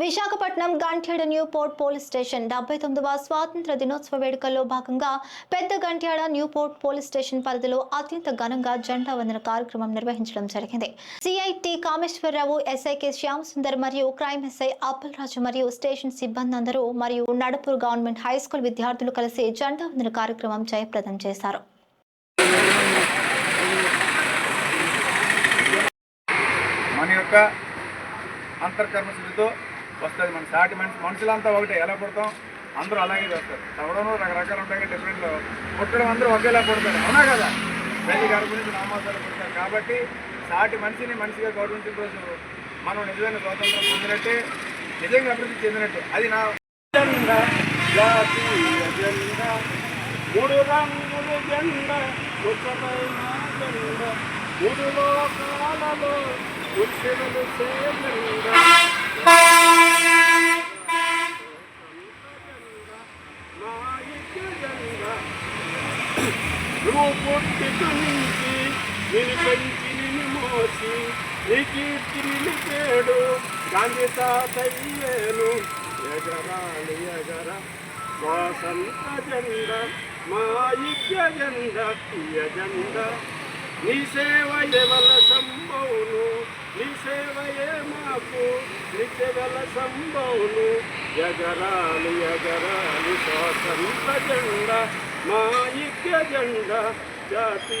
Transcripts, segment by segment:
Visakhapatnam Gantyada new port police station డెబ్బై తొమ్మిదవ స్వాతంత్ర దినోత్సవ వేడుకల్లో భాగంగా పెద్ద Gantyada new port police station పరిధిలో అత్యంత ఘనంగా జెండా వందన కార్యక్రమం నిర్వహించడం జరిగింది. CIT Kameswararao SI K Shyam Sundar మరియు క్రైమ్ ఎస్ఐ అప్పల్ రాజు మరియు స్టేషన్ సిబ్బంది అందరూ మరియు నడపూర్ గవర్నమెంట్ హై స్కూల్ విద్యార్థులు కలిసి జెండా వందన కార్యక్రమం జయప్రదం చేశారు. మన యొక్క అంతర్కర్మ శుద్ధితో వస్తుంది మన సాటి మనిషి మనుషులంతా ఒకటే. ఎలా పుడతాం? అందరూ అలాగే చేస్తారు. చదవడం రకరకాలు ఉంటాయి డిఫరెంట్ పుట్టడం అందరూ ఒకేలా పుడతారు. అవునా కదా? తల్లి గారి గురించి నామాసాలు పుడతారు. కాబట్టి సాటి మనిషిని మనిషిగా గౌరవించిన రోజు మనం నిజమైన స్వాతంత్రం పొందినట్టే నిజంగా అభివృద్ధి చెందినట్టే. అది నా మూడు రంగులు జెండా ఒకటైన జెండా. మూడు లోకాలలో ఉత్సవాలు చేయండా నువ్వు పుట్టి నుంచి నేను పెంచి నిన్ను మోసి నీ కీర్తి నిలిపేడు గాంధీ తాతయ్యేను ఎగరాలి ఎగర స్వాతంత్ర జెండ మా ఇజ్జ జెండ జెండ నీ సేవ ఎవల సంభవును. నీ సేవయే మాకు నిత్యగల సంభవులు ఎగరాలి ఎగరాలి స్వాతంత్ర జెండా మా ఇజ్జ జెండా జాతి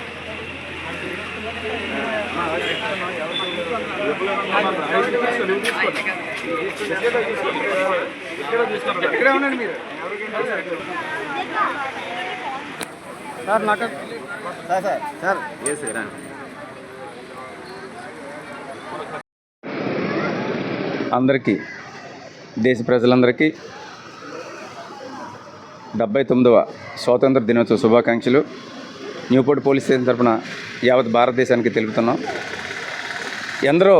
ఇక్కడే ఉండండి మీరు. సార్ నాకు సార్ సార్. సార్. ఏ అందరికీ దేశ ప్రజలందరికీ డెబ్బై తొమ్మిదవ స్వాతంత్ర దినోత్సవ శుభాకాంక్షలు. న్యూపోర్ట్ పోలీస్ స్టేషన్ తరఫున యావత్ భారతదేశానికి తెలుపుతున్నాం. ఎందరో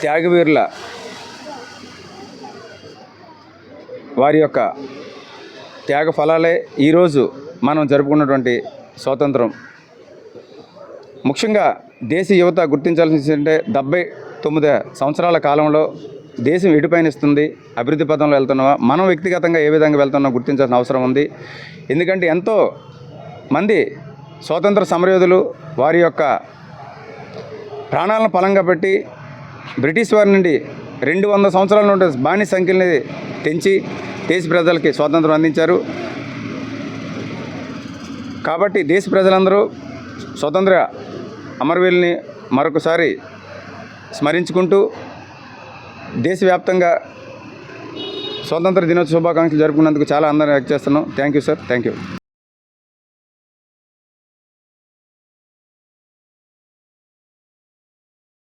త్యాగవీరుల వారి యొక్క త్యాగ ఫలాలే ఈరోజు మనం జరుపుకున్నటువంటి స్వాతంత్రం. ముఖ్యంగా దేశ యువత గుర్తించాల్సిందంటే డెబ్బై తొమ్మిది సంవత్సరాల కాలంలో దేశం ఎటు అభివృద్ధి పథంలో వెళ్తున్నావా మనం వ్యక్తిగతంగా ఏ విధంగా వెళ్తున్నామో గుర్తించాల్సిన అవసరం ఉంది. ఎందుకంటే ఎంతో మంది స్వాతంత్ర సమరయోధులు వారి యొక్క ప్రాణాలను పలంగా పెట్టి బ్రిటిష్ వారి నుండి రెండు వందల సంవత్సరాల నుండి బానిస సంఖ్యల్ని తెంచి దేశ ప్రజలకి స్వాతంత్రం అందించారు. కాబట్టి దేశ ప్రజలందరూ స్వతంత్ర అమరవీరుల్ని మరొకసారి స్మరించుకుంటూ దేశవ్యాప్తంగా స్వాతంత్ర దినోత్సవ శుభాకాంక్షలు జరుపుకున్నందుకు చాలా అందరం వ్యక్తి చేస్తున్నాం. Thank you sir thank you